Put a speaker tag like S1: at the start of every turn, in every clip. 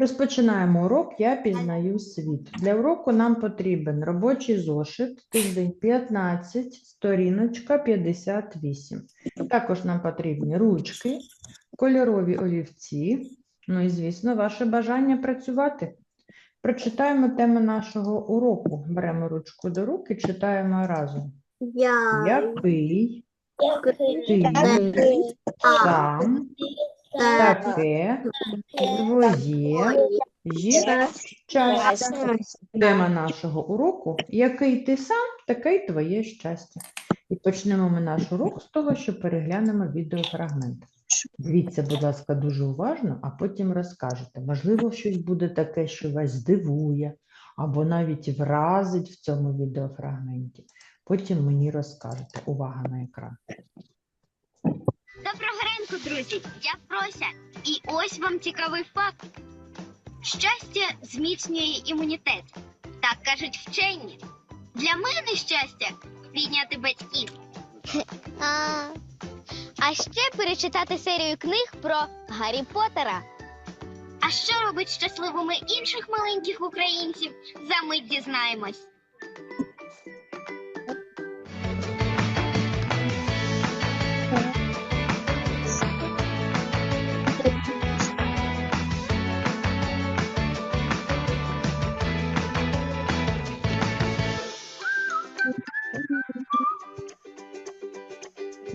S1: Розпочинаємо урок Я пізнаю світ. Для уроку нам потрібен робочий зошит, тиждень 15, сторіночка 58. Також нам потрібні ручки, кольорові олівці, ну і, звісно, ваше бажання працювати. Прочитаємо тему нашого уроку. Беремо ручку до рук і читаємо разом.
S2: Я.
S1: Який ти
S2: А.
S1: таке твоє є щастя? Тема нашого уроку Який ти сам, таке й твоє щастя. І почнемо ми наш урок з того, що переглянемо відеофрагмент. Дивіться, будь ласка, дуже уважно, а потім розкажете. Можливо, щось буде таке, що вас здивує, або навіть вразить в цьому відеофрагменті. Потім мені розкажете. Увага на екран.
S3: Ранку, друзі! Я Прося. І ось вам цікавий факт. Щастя зміцнює імунітет. Так кажуть вчені. Для мене щастя підняти батьків.
S2: А, а ще перечитати серію книг про Гаррі Поттера.
S3: А що робить щасливими інших маленьких українців? За мить дізнаємось.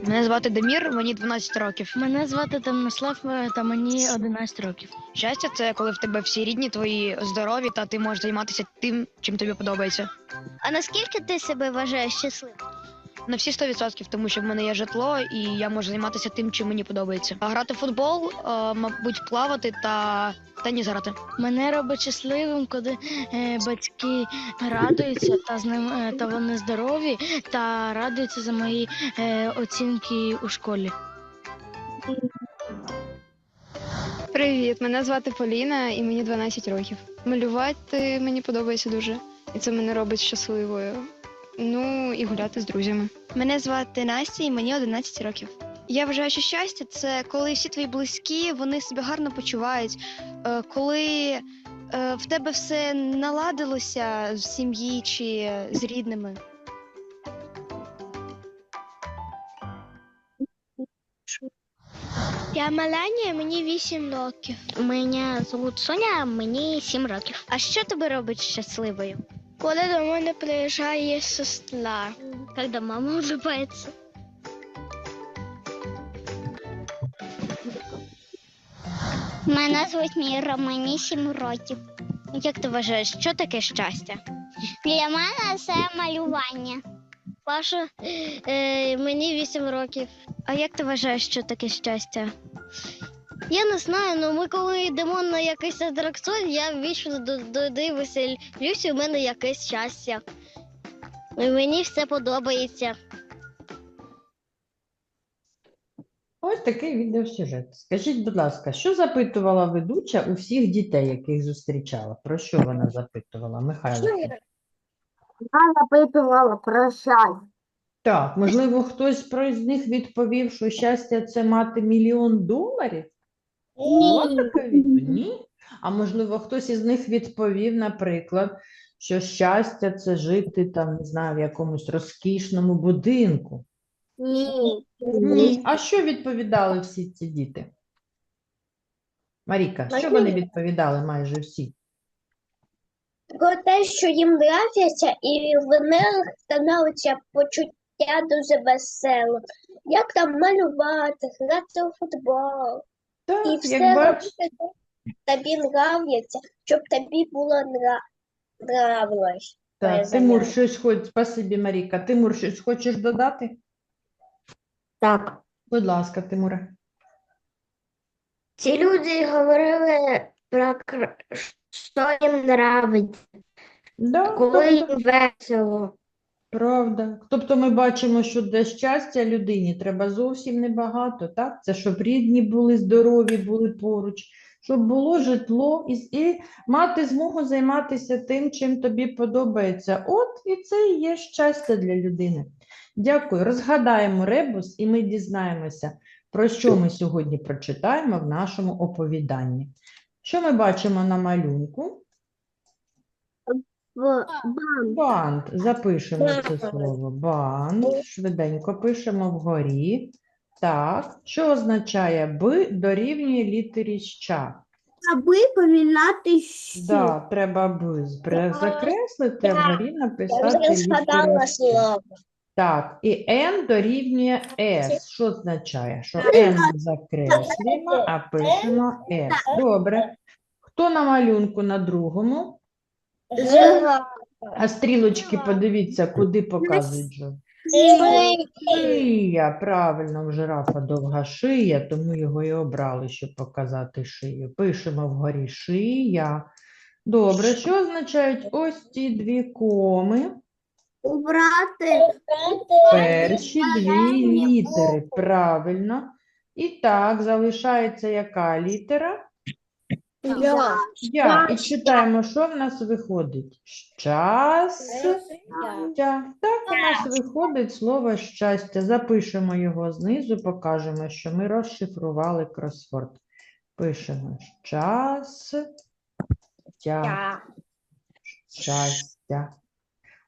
S4: Мене звати Демір, мені 12 років.
S5: Мене звати Темнослав, е, та мені 11 років.
S4: Щастя, це коли в тебе всі рідні твої здорові, та ти можеш займатися тим, чим тобі подобається.
S2: А наскільки ти себе вважаєш щасливим?
S4: На всі 100%, тому що в мене є житло, і я можу займатися тим, чим мені подобається. А грати в футбол, е, мабуть, плавати та теніс грати.
S5: Мене робить щасливим, коли е, батьки радуються та з ним е, та вони здорові та радуються за мої оцінки у школі.
S6: Привіт, мене звати Поліна і мені 12 років. Малювати мені подобається дуже, і це мене робить щасливою. Ну і гуляти з друзями.
S7: Мене звати Настя, і мені 11 років. Я вважаю, що щастя це коли всі твої близькі вони себе гарно почувають, е, коли е, в тебе все наладилося в сім'ї чи з рідними.
S2: Я Меланія, мені 8 років. Мене звуть Соня, мені 7 років.
S7: А що тебе робить щасливою?
S2: Коли до мене приїжджає сестра. Коли мама улыбається. Мене звуть Міра, мені 7 років.
S7: Як ти вважаєш, що таке щастя?
S2: Для мене це малювання. Паша, е, мені 8 років.
S7: А як ти вважаєш, що таке щастя?
S2: Я не знаю, але ми коли йдемо на якийсь атракціон, я вічно до- додивлюся Люсі, у мене якесь щастя. І мені все подобається.
S1: Ось такий відеосюжет. Скажіть, будь ласка, що запитувала ведуча у всіх дітей, яких зустрічала? Про що вона запитувала, Михайло?
S8: Я запитувала про щастя.
S1: Так, можливо, хтось про з них відповів, що щастя це мати мільйон доларів? Була така відповідь? Ні. А можливо, хтось із них відповів, наприклад, що щастя це жити там, не знаю, в якомусь розкішному будинку.
S8: Ні.
S1: Ні. А що відповідали всі ці діти? Маріка, що вони відповідали майже всі?
S8: Про те, що їм нравиться, і в них становиться почуття дуже весело. Як там малювати, грати у футбол. І все
S1: як бачите,
S8: робити, що тобі нравиться, щоб тобі було нра... нравилось.
S1: Так, Тимур, щось хоч, спасибі, Маріка. Тимур, щось хочеш додати?
S8: Так.
S1: Будь ласка, Тимуре.
S8: Ці люди говорили про кр- що їм нравиться,
S1: Да,
S8: коли їм весело.
S1: Правда. Тобто ми бачимо, що для щастя людині треба зовсім небагато, так? Це щоб рідні були здорові, були поруч, щоб було житло і, і мати змогу займатися тим, чим тобі подобається. От і це і є щастя для людини. Дякую. Розгадаємо ребус, і ми дізнаємося, про що ми сьогодні прочитаємо в нашому оповіданні. Що ми бачимо на малюнку? Бант. Запишемо це слово. Бант. Швиденько пишемо вгорі. Так. Що означає Б дорівнює літері ща?
S8: Аби помінати що.
S1: Да, треба Б збре- закреслити, а вгорі написати літеру Щ. Так, і N дорівнює S. Що означає? Що N закреслюємо, а пишемо S. Добре. Хто на малюнку на другому? А стрілочки подивіться, куди показують же. Шия, правильно, у жирафа довга шия, тому його і обрали, щоб показати шию. Пишемо вгорі шия. Добре, що означають ось ці дві коми?
S8: Убрати.
S1: Перші дві літери, правильно. І так, залишається яка літера?
S8: Я.
S1: Я. І читаємо, що в нас виходить. Щастя. Так, у нас виходить слово щастя. Запишемо його знизу, покажемо, що ми розшифрували кросворд. Пишемо щастя. Щастя.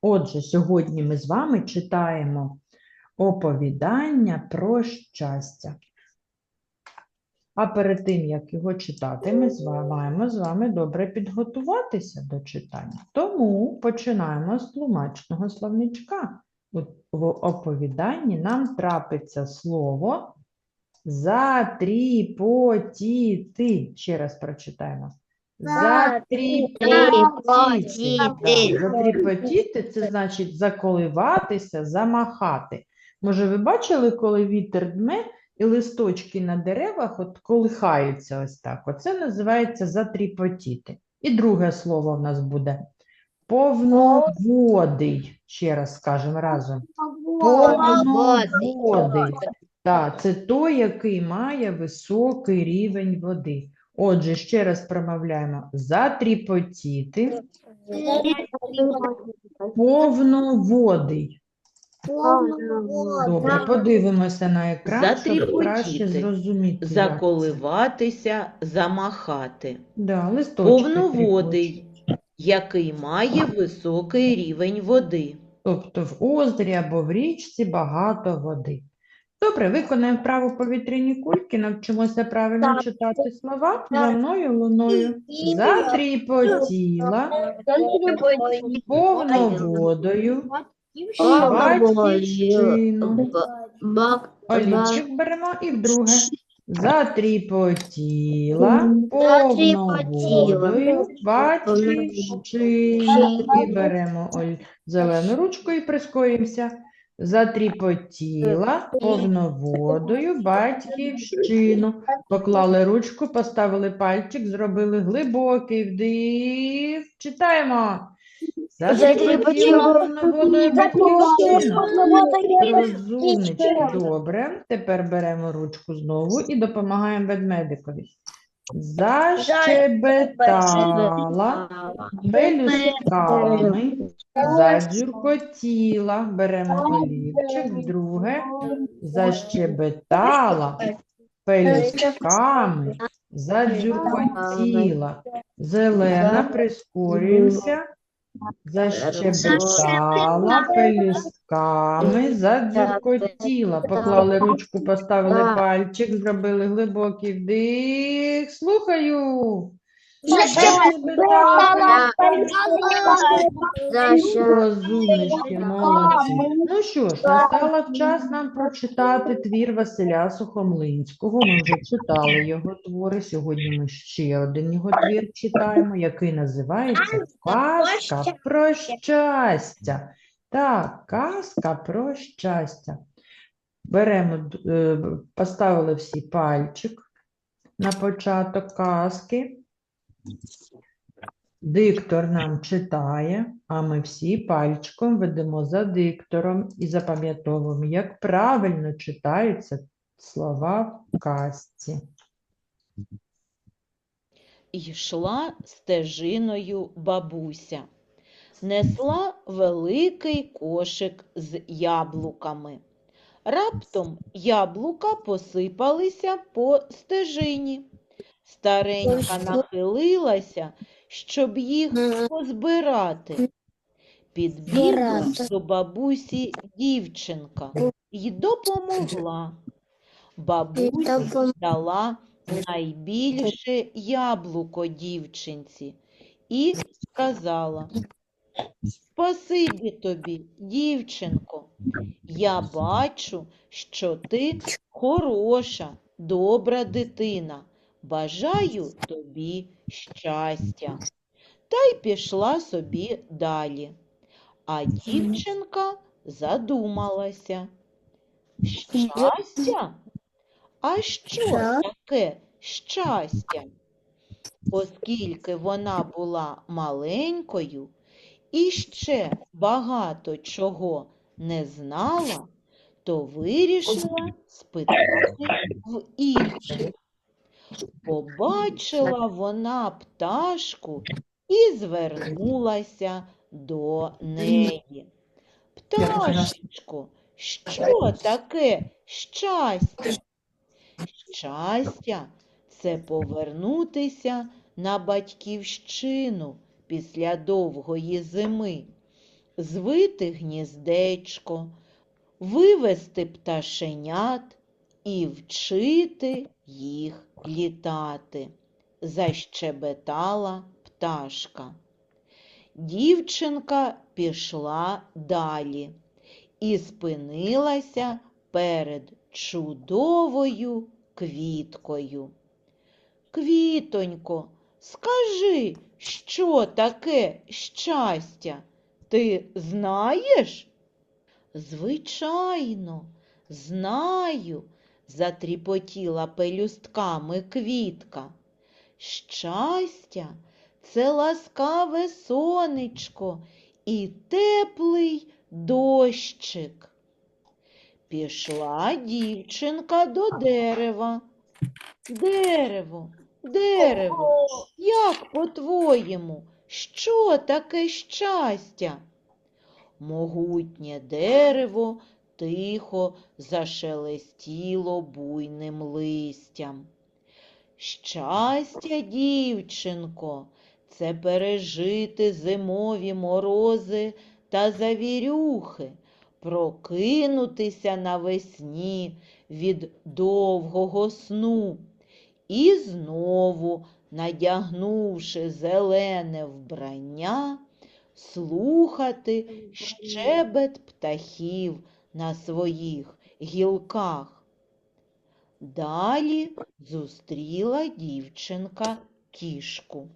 S1: Отже, сьогодні ми з вами читаємо оповідання про щастя. А перед тим, як його читати, ми з вами маємо з вами добре підготуватися до читання. Тому починаємо з тлумачного словничка. В оповіданні нам трапиться слово затріпотіти. Ще раз прочитаємо. Затріпотіти. Затріпотіти – це значить заколиватися, замахати. Може, ви бачили, коли вітер дме і листочки на деревах от колихаються ось так. Оце називається затріпотіти. І друге слово в нас буде повноводий. Ще раз скажемо разом. Повноводий. Так, це той, який має високий рівень води. Отже, ще раз промовляємо затріпотіти, повноводий. Добре, подивимося на екран, щоб краще
S9: Затріпотіти.
S1: зрозуміти. як це.
S9: Заколиватися, замахати.
S1: Да, листочки
S9: Повноводий, який має високий рівень води.
S1: Тобто в озері або в річці багато води. Добре, виконаємо вправу повітряні кульки, навчимося правильно читати слова за мною луною. Затріпотіла повноводою батьківщину. Олівчик беремо і вдруге. Затріпотіла повноводою батьківщину. І беремо оль- зелену ручку і прискорюємося. Затріпотіла повноводою батьківщину. Поклали ручку, поставили пальчик, зробили глибокий вдих. Читаємо. Розумнички, добре. Тепер беремо ручку знову і допомагаємо ведмедикові. Защебетала пелюстками, задзюркотіла. Беремо олівчик, друге. Защебетала пелюстками, задзюркотіла. Зелена, прискорюємося. Защебетала пелюстками, задзюркотіла. Поклали ручку, поставили пальчик, зробили глибокий вдих. Слухаю. Защебетала Розумнички, молодці. Ну що ж, настав час нам прочитати твір Василя Сухомлинського. Ми вже читали його твори. Сьогодні ми ще один його твір читаємо, який називається Казка про щастя. Так, казка про щастя. Беремо, е, поставили всі пальчик на початок казки. Диктор нам читає, а ми всі пальчиком ведемо за диктором і запам'ятовуємо, як правильно читаються слова в казці.
S9: Йшла стежиною бабуся. Несла великий кошик з яблуками. Раптом яблука посипалися по стежині. Старенька нахилилася, щоб їх позбирати. Підбігла до бабусі дівчинка і допомогла. Бабуся дала найбільше яблуко дівчинці і сказала Спасибі тобі, дівчинко. Я бачу, що ти хороша, добра дитина. Бажаю тобі щастя. Та й пішла собі далі. А дівчинка задумалася. Щастя? А що таке щастя? Оскільки вона була маленькою і ще багато чого не знала, то вирішила спитати в інших. Побачила вона пташку і звернулася до неї. Пташечко, що таке щастя? Щастя це повернутися на батьківщину після довгої зими, звити гніздечко, вивести пташенят і вчити їх літати, защебетала пташка. Дівчинка пішла далі і спинилася перед чудовою квіткою. Квітонько, скажи, що таке щастя? Ти знаєш? Звичайно, знаю, затріпотіла пелюстками квітка. Щастя це ласкаве сонечко і теплий дощик. Пішла дівчинка до дерева. Дерево, дерево, як по-твоєму, що таке щастя? Могутнє дерево тихо зашелестіло буйним листям. Щастя, дівчинко, це пережити зимові морози та завірюхи, прокинутися навесні від довгого сну і знову, надягнувши зелене вбрання, слухати щебет птахів на своїх гілках. Далі зустріла дівчинка кішку.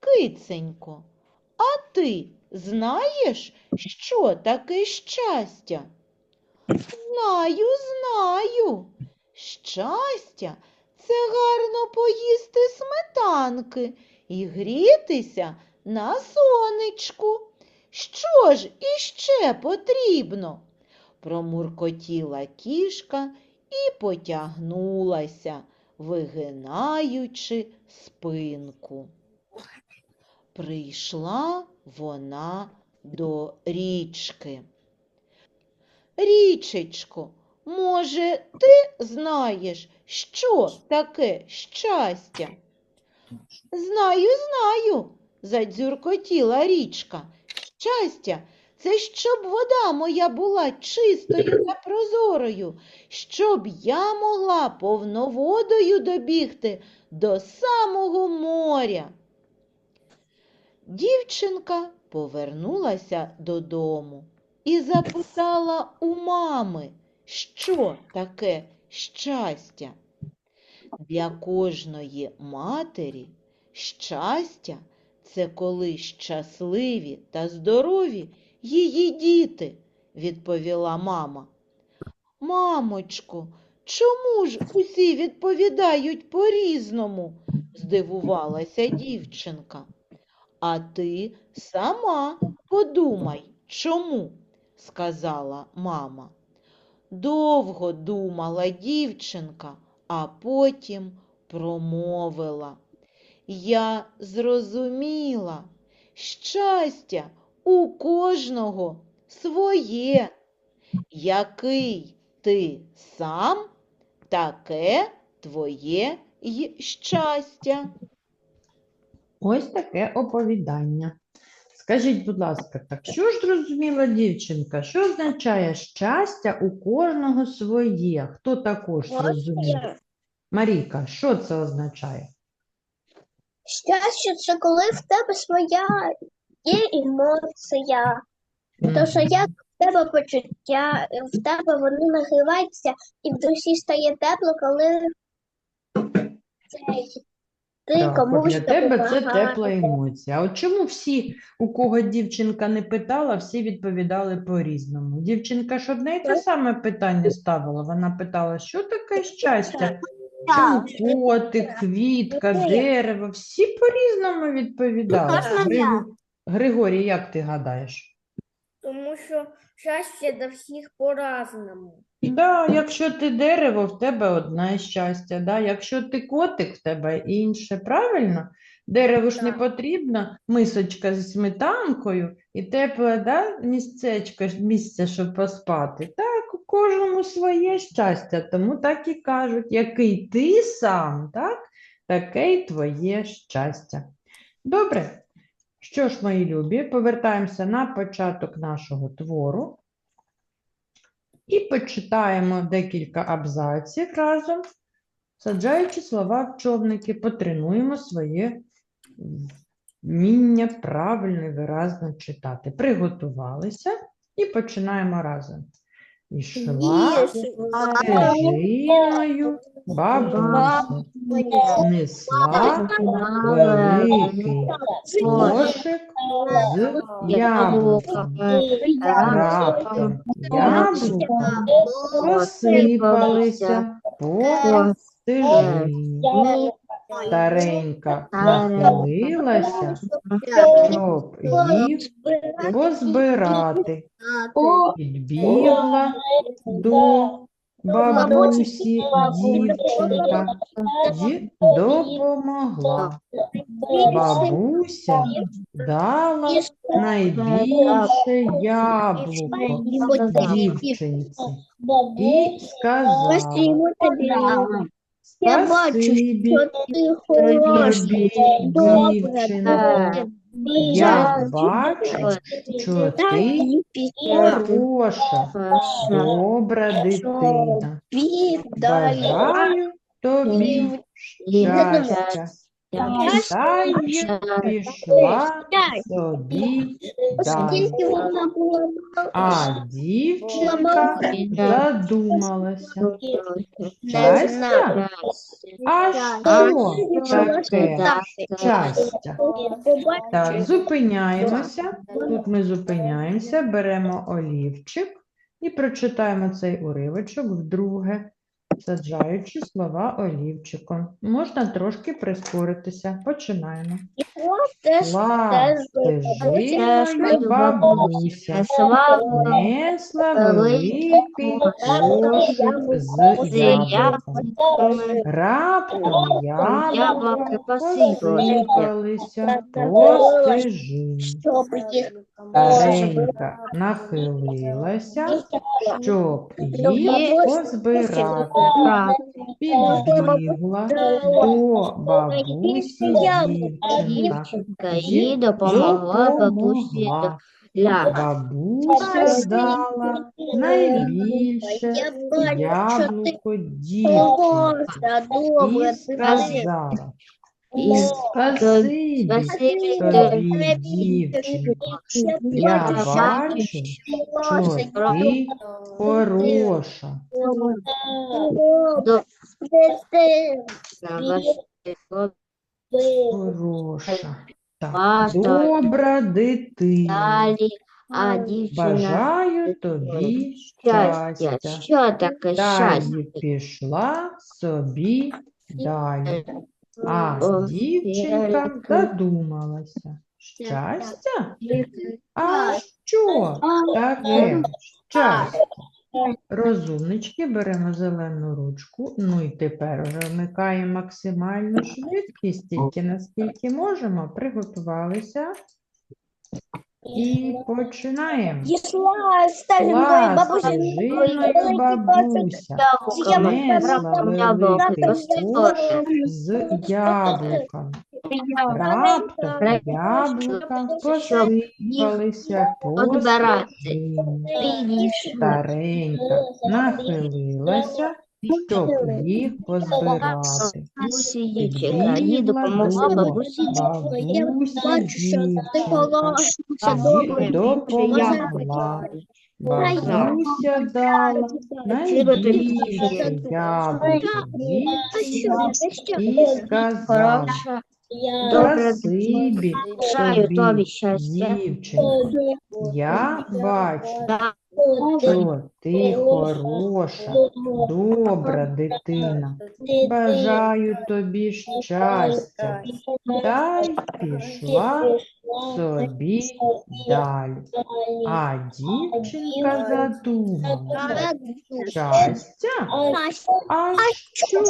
S9: Киценько, а ти знаєш, що таке щастя? Знаю, знаю. Щастя це гарно поїсти сметанки і грітися на сонечку. Що ж іще потрібно? Промуркотіла кішка і потягнулася, вигинаючи спинку. Прийшла вона до річки. Річечко, може, ти знаєш, що таке щастя? Знаю, знаю, задзюркотіла річка. Щастя це щоб вода моя була чистою та прозорою, щоб я могла повноводою добігти до самого моря. Дівчинка повернулася додому і запитала у мами, що таке щастя. Для кожної матері щастя це коли щасливі та здорові її діти, відповіла мама. Мамочко, чому ж усі відповідають по-різному? здивувалася дівчинка. А ти сама подумай, чому? сказала мама. Довго думала дівчинка, а потім промовила. Я зрозуміла, щастя у кожного своє. Який ти сам, таке твоє й щастя.
S1: Ось таке оповідання. Скажіть, будь ласка, так що ж зрозуміла дівчинка? Що означає щастя у кожного своє? Хто також зрозумів? Марійка, що це означає?
S8: Щастя, це коли в тебе своя є емоція. То, що як в тебе почуття, в тебе вони нагріваються, і в душі стає тепло, коли цей, ти
S1: Так, от для тебе це
S8: допомагаєш.
S1: тепла емоція. А от чому всі, у кого дівчинка не питала, всі відповідали по-різному? Дівчинка ж одне й те саме питання ставила. Вона питала, що таке щастя? Чому котик, квітка, дерево? Всі по-різному відповідали. Григорій, як ти гадаєш?
S10: Тому що щастя до всіх по-разному.
S1: Да, якщо ти дерево, в тебе одне щастя, да? Якщо ти котик, в тебе інше, правильно? Дереву ж не потрібно мисочка зі сметанкою і тепле да? місцечко, місце, щоб поспати. Так, у кожному своє щастя, тому так і кажуть, який ти сам, так? Таке й твоє щастя. Добре. Що ж, мої любі, повертаємося на початок нашого твору. І почитаємо декілька абзаців разом, саджаючи слова в човники, потренуємо своє вміння правильно і виразно читати. Приготувалися і починаємо разом. Ішла стежиною бабуся, несла великий кошик з яблуками. Раптом яблука посипалися по стежині. Старенька нахилилася, щоб їх позбирати. Підбігла до бабусі дівчинка й допомогла. Бабуся дала найбільше яблуко дівчинці і сказала
S8: Я бачу, що ти хороша,
S1: добра. Я бачу, що ти хороша, добра дитина. Бажаю тобі щастя. Та пішла собі. Далі.
S8: Вона була
S1: А дівчинка задумалася. Щастя? А що таке? Щастя? Так, зупиняємося. Тут ми зупиняємося, беремо олівчик і прочитаємо цей уривочок вдруге, саджаючи слова олівчиком. Можна трошки прискоритися. Починаємо. Шла стежиною бабуся, несла великий кошик з яблуком. Раптом яблука посипалися. По стежині.
S8: щоб
S1: Старенька нахилилася, щоб їх позбирати. Підбігла до бабусі дівчинка.
S11: їй допомогла бабусі.
S1: допомогла.
S11: Ля.
S1: Бабуся дала найбільше яблуко дівчинці і сказала
S11: І
S1: спасибі тобі, дівчинко. Я бачу, що ти хороша. Хороша. Так, добра дитина.
S11: Далі, а дівчина
S1: Бажаю тобі
S11: щастя. Що таке
S1: Та
S11: щастя?
S1: пішла собі далі. А дівчинка задумалася. Щастя? А що таке щастя? Розумнички, беремо зелену ручку. Ну і тепер вмикаємо максимальну швидкість, тільки наскільки можемо. Приготувалися. І починаємо.
S8: Йшла старим
S1: Клас,
S8: бабусі.
S1: жіною бабуся. Несла великий кошик з яблуками. Раптом яблука посипалися
S11: Подбирати.
S1: Старенька нахилилася, щоб їх позбирати.
S11: Бабусі їй допомогла бабусі.
S1: Дівчинка допомогла. Бабуся дала найбільше дівчинці і сказала, спасибі
S11: тобі
S1: дівчинко. Я бачу, що ти хороша, добра дитина. Бажаю тобі щастя. Та й пішла собі далі. А дівчинка задумала. Щастя? А що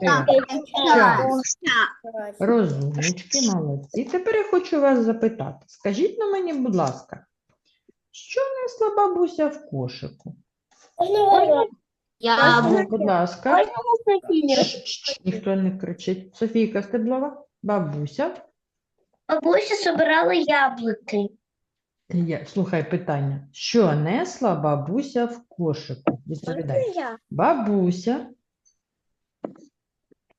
S1: таке щастя? Розумнички, молодці. Тепер я хочу вас запитати. Скажіть на мені, будь ласка, що несла бабуся в кошику?
S11: Яблуко.
S1: Будь ласка. Ніхто не кричить. Софійка Стеблова, бабуся.
S8: Бабуся собирала яблуки.
S1: Я, слухай питання. Що несла бабуся в кошику? Відповідай. Бабуся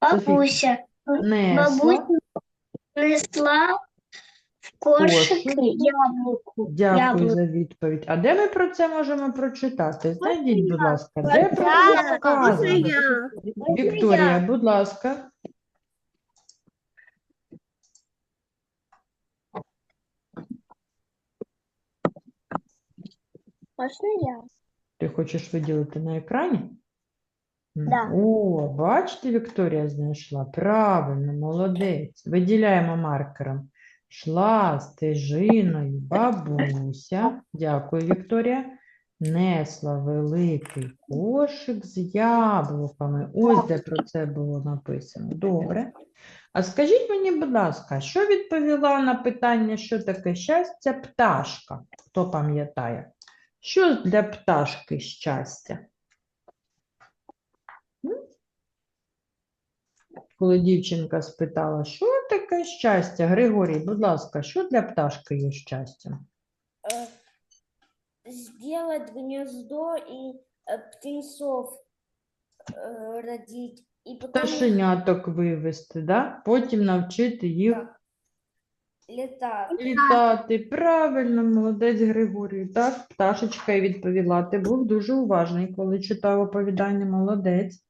S8: Бабуся
S1: несла
S8: Бабуся несла кошик
S1: Кошик. Дякую
S8: Яблуко.
S1: за відповідь. А де ми про це можемо прочитати? Знайдіть, будь ласка, де про це сказано?
S8: я.
S1: Вікторія, будь ласка.
S8: Можна я?
S1: Ти хочеш виділити на екрані? М,
S8: Да.
S1: О, бачите, Вікторія знайшла. Правильно, молодець. Виділяємо маркером. Шла стежиною бабуся. Дякую, Вікторія. Несла великий кошик з яблуками. Ось де про це було написано. Добре. А скажіть мені, будь ласка, що відповіла на питання, що таке щастя, пташка? Хто пам'ятає? Що для пташки щастя? Коли дівчинка спитала, що таке щастя? Григорій, будь ласка, що для пташки є щастям?
S10: Сделать гнездо и э, птенцов э, родить. И потом
S1: Пташеняток вивести, да? потім навчити їх
S10: летать.
S1: літати. Правильно, молодець Григорій. Так, пташечка і відповіла. Ти був дуже уважний, коли читав оповідання. Молодець.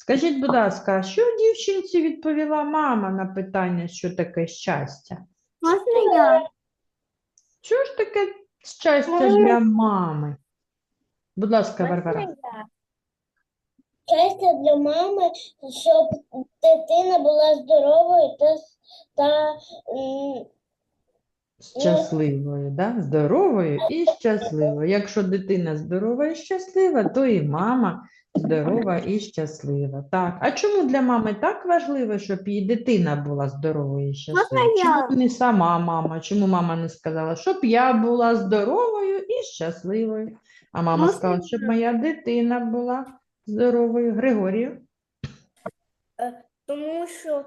S1: Скажіть, будь ласка, а що дівчинці відповіла мама на питання, що таке щастя?
S8: Можна я?
S1: Що ж таке щастя для мами? Будь ласка, Варвара.
S10: Щастя для мами, щоб дитина була здоровою та, та м,
S1: Щасливою, да? Здоровою і щасливою. Якщо дитина здорова і щаслива, то і мама здорова і щаслива. Так. А чому для мами так важливо, щоб її дитина була здоровою і щасливою? Чому не сама мама? Чому мама не сказала, щоб я була здоровою і щасливою? А мама сказала, щоб моя дитина була здоровою. Григорію?
S10: тому що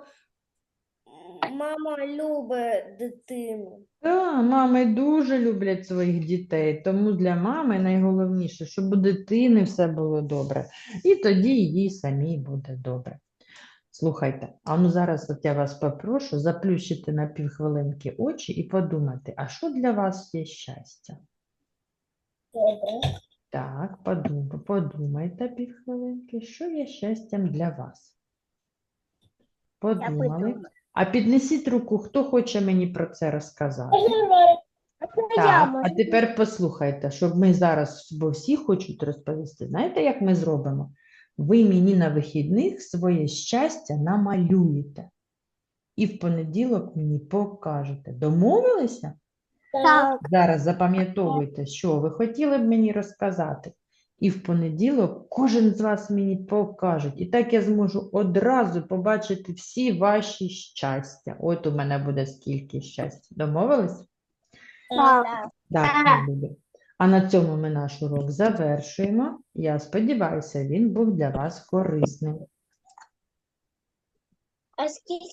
S10: мама любить дитину.
S1: Так, мами дуже люблять своїх дітей, тому для мами найголовніше, щоб у дитини все було добре, і тоді їй самій буде добре. Слухайте, а ну зараз от я вас попрошу заплющити на півхвилинки очі і подумати, а що для вас є щастя?
S10: Добре.
S1: Так, подумайте, подумайте півхвилинки, що є щастям для вас? Подумали? А піднесіть руку, хто хоче мені про це розказати. Так, а тепер послухайте, щоб ми зараз, бо всі хочуть розповісти. Знаєте, як ми зробимо? Ви мені на вихідних своє щастя намалюєте. І в понеділок мені покажете. Домовилися?
S10: Так.
S1: Зараз запам'ятовуйте, що ви хотіли б мені розказати. І в понеділок кожен з вас мені покаже. І так я зможу одразу побачити всі ваші щастя. От у мене буде скільки щастя. Домовились?
S8: Так.
S1: Так, мої. А на цьому ми наш урок завершуємо. Я сподіваюся, він був для вас корисним.
S8: А скільки